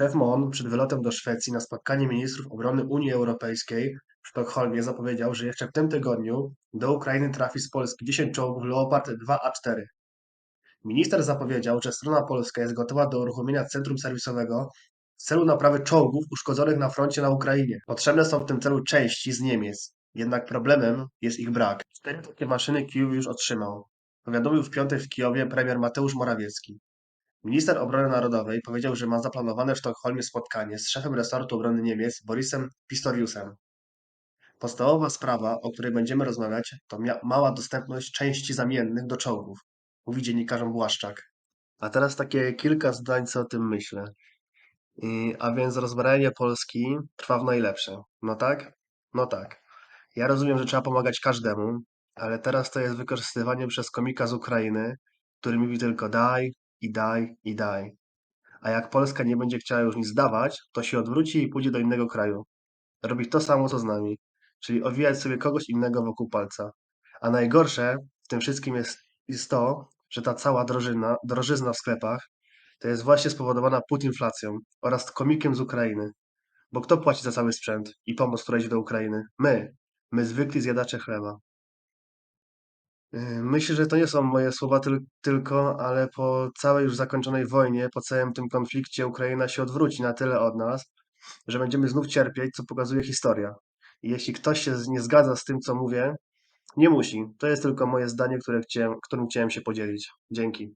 Szef MON przed wylotem do Szwecji na spotkanie ministrów obrony Unii Europejskiej w Sztokholmie zapowiedział, że jeszcze w tym tygodniu do Ukrainy trafi z Polski 10 czołgów Leopard 2A4. Minister zapowiedział, że strona polska jest gotowa do uruchomienia centrum serwisowego w celu naprawy czołgów uszkodzonych na froncie na Ukrainie. Potrzebne są w tym celu części z Niemiec, jednak problemem jest ich brak. Cztery takie maszyny Kijów już otrzymał. Powiadomił w piątek w Kijowie premier Mateusz Morawiecki. Minister Obrony Narodowej powiedział, że ma zaplanowane w Sztokholmie spotkanie z szefem resortu obrony Niemiec Borisem Pistoriusem. Podstawowa sprawa, o której będziemy rozmawiać, to mała dostępność części zamiennych do czołgów, mówi dziennikarzom Błaszczak. A teraz takie kilka zdań, co o tym myślę. I, a więc rozbrajanie Polski trwa w najlepsze. No tak? No tak. Ja rozumiem, że trzeba pomagać każdemu, ale teraz to jest wykorzystywanie przez komika z Ukrainy, który mówi tylko daj i daj i daj. A jak Polska nie będzie chciała już nic dawać, to się odwróci i pójdzie do innego kraju. Robić to samo, co z nami, czyli owijać sobie kogoś innego wokół palca. A najgorsze w tym wszystkim jest, jest to, że ta cała drożyzna, drożyzna w sklepach to jest właśnie spowodowana putinflacją oraz komikiem z Ukrainy. Bo kto płaci za cały sprzęt i pomoc, która idzie do Ukrainy? My. My zwykli zjadacze chleba. Yy, Myślę, że to nie są moje słowa tyl- tylko, ale po całej już zakończonej wojnie, po całym tym konflikcie Ukraina się odwróci na tyle od nas, że będziemy znów cierpieć, co pokazuje historia. I jeśli ktoś się nie zgadza z tym, co mówię, nie musi. To jest tylko moje zdanie, które chciałem, którym chciałem się podzielić. Dzięki.